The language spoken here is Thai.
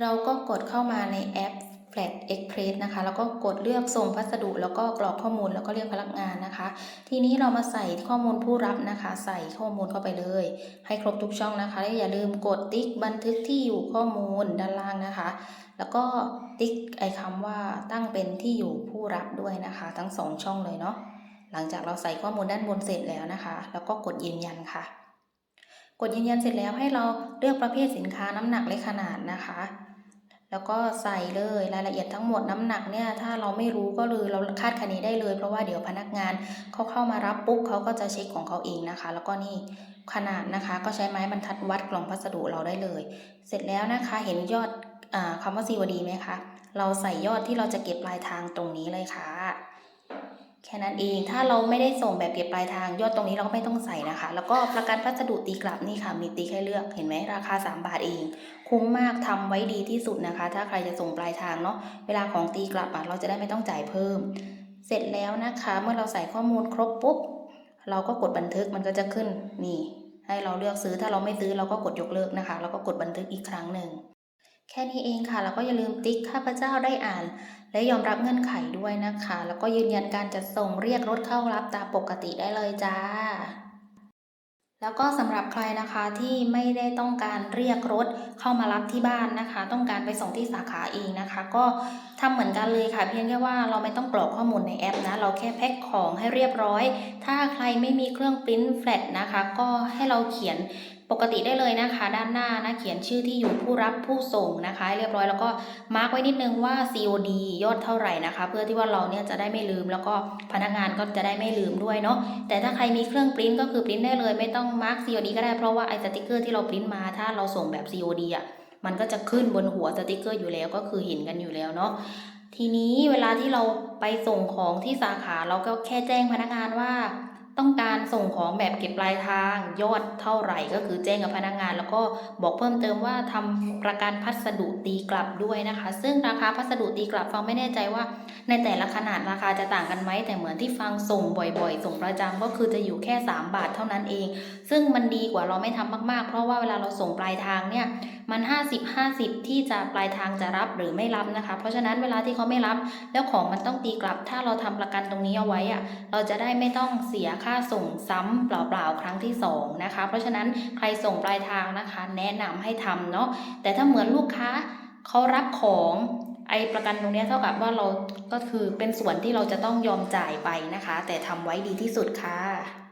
เราก็กดเข้ามาในแอป Flat Express นะคะ แล้วก็กดเลือกส่งพัสดุ แล้วก็กรอกข้อมูล แล้วก็เรียกพนักงานนะคะ ทีนี้เรามาใส่ข้อมูลผู้รับนะคะ ใส่ข้อมูลเข้าไปเลย ให้ครบทุกช่องนะคะและอย่าลืมกดติ๊กบันทึกที่อยู่ข้อมูลด้านล่างนะคะ แล้วก็ติ๊กไอ้คำว่าตั้งเป็นที่อยู่ผู้รับด้วยนะคะ ทั้งสองช่องเลยเนาะ หลังจากเราใส่ข้อมูลด้านบนเสร็จแล้วนะคะ แล้วก็กดยืนยันค่ะ กดยืนยันเสร็จแล้วให้เราเลือกประเภทสินค้าน้ำหนักและขนาดนะคะ แล้วก็ใส่เลยรายละเอียดทั้งหมดน้ำหนักเนี่ยถ้าเราไม่รู้ก็เลยเราคาดคะเนได้เลย เพราะว่าเดี๋ยวพนักงานเขาเข้ามารับปุ๊บเขาก็จะเช็คของเขาเองนะคะ แล้วก็นี่ขนาดนะคะ ก็ใช้ไม้บรรทัดวัดกล่องพัสดุเราได้เลย เสร็จแล้วนะคะเห็นยอดอคำว่า COD ไหมคะเราใส่ยอดที่เราจะเก็บปลายทางตรงนี้เลยค่ะ แค่นั้นเองถ้าเราไม่ได้ส่งแบบเก็บปลายทาง ยอดตรงนี้เราก็ไม่ต้องใส่นะคะ แล้วก็ประกันพัสดุตีกลับนี่ค่ะ มีติ๊กให้เลือกเห็นไหมราคา 3 บาทเอง คุ้มมากทำไว้ดีที่สุดนะคะ ถ้าใครจะส่งปลายทางเนาะเวลาของตีกลับอะเราจะได้ไม่ต้องจ่ายเพิ่ม เสร็จแล้วนะคะ เมื่อเราใส่ข้อมูลครบปุ๊บเราก็กดบันทึกมันก็จะขึ้นนี่ ให้เราเลือกซื้อถ้าเราไม่ซื้อเราก็กดยกเลิกนะคะ แล้วก็กดบันทึกอีกครั้งหนึ่ง แค่นี้เองค่ะ แล้วก็อย่าลืมติ๊กข้าพเจ้าได้อ่าน และยอมรับเงื่อนไขด้วยนะคะ แล้วก็ยืนยันการจัดส่งเรียกรถเข้ารับตามปกติได้เลยจ้า แล้วก็สำหรับใครนะคะที่ไม่ได้ต้องการเรียกรถเข้ามารับที่บ้านนะคะ ต้องการไปส่งที่สาขาเองนะคะ ก็ทำเหมือนกันเลยค่ะ เพียงแค่ว่าเราไม่ต้องกรอกข้อมูลในแอปนะ เราแค่แพ็คของให้เรียบร้อย ถ้าใครไม่มีเครื่องปริ้นแฟลชนะคะ ก็ให้เราเขียนปกติได้เลยนะคะ ด้านหน้านะเขียนชื่อที่อยู่ผู้รับผู้ส่งนะคะ เรียบร้อยแล้วก็มาร์กไว้นิดนึงว่า COD ยอดเท่าไหร่นะคะ เพื่อที่ว่าเราเนี่ยจะได้ไม่ลืม แล้วก็พนักงานก็จะได้ไม่ลืมด้วยเนาะแต่ถ้าใครมีเครื่องปริ้นก็คือปริ้นได้เลยไม่ต้องมาร์ก COD ก็ได้เพราะว่าไอ้สติกเกอร์ที่เราปริ้นมาถ้าเราส่งแบบ COD อะมันก็จะขึ้นบนหัวสติกเกอร์อยู่แล้วก็คือเห็นกันอยู่แล้วเนาะทีนี้เวลาที่เราไปส่งของที่สาขาเราก็แค่แจ้งพนักงานว่า ต้องการส่งของแบบเก็บปลายทางยอดเท่าไหร่ก็คือแจ้งกับพนักงาน แล้วก็บอกเพิ่มเติมว่าทำประกันพัสดุตีกลับด้วยนะคะ ซึ่งราคาพัสดุตีกลับฟังไม่แน่ใจว่า ในแต่ละขนาดราคาจะต่างกันไหมแต่เหมือนที่ฟังส่งบ่อยๆ ส่งประจำก็คือจะอยู่แค่ 3 บาทเท่านั้นเอง ซึ่งมันดีกว่าเราไม่ทำมากๆ เพราะว่าเวลาเราส่งปลายทางเนี่ยมัน 50 50 ที่จะปลายทางจะรับหรือไม่รับนะคะ เพราะฉะนั้นเวลาที่เขาไม่รับ แล้วของมันต้องตีกลับ ถ้าเราทำประกันตรงนี้เอาไว้อะเราจะได้ไม่ต้องเสียค่าส่งซ้ำเปล่าๆครั้งที่สองนะคะ เพราะฉะนั้นใครส่งปลายทางนะคะ แนะนำให้ทำเนาะแต่ถ้าเหมือนลูกค้าเขารับของไอประกันตรงนี้เท่ากับว่าเราก็คือเป็นส่วนที่เราจะต้องยอมจ่ายไปนะคะ แต่ทำไว้ดีที่สุดค่ะ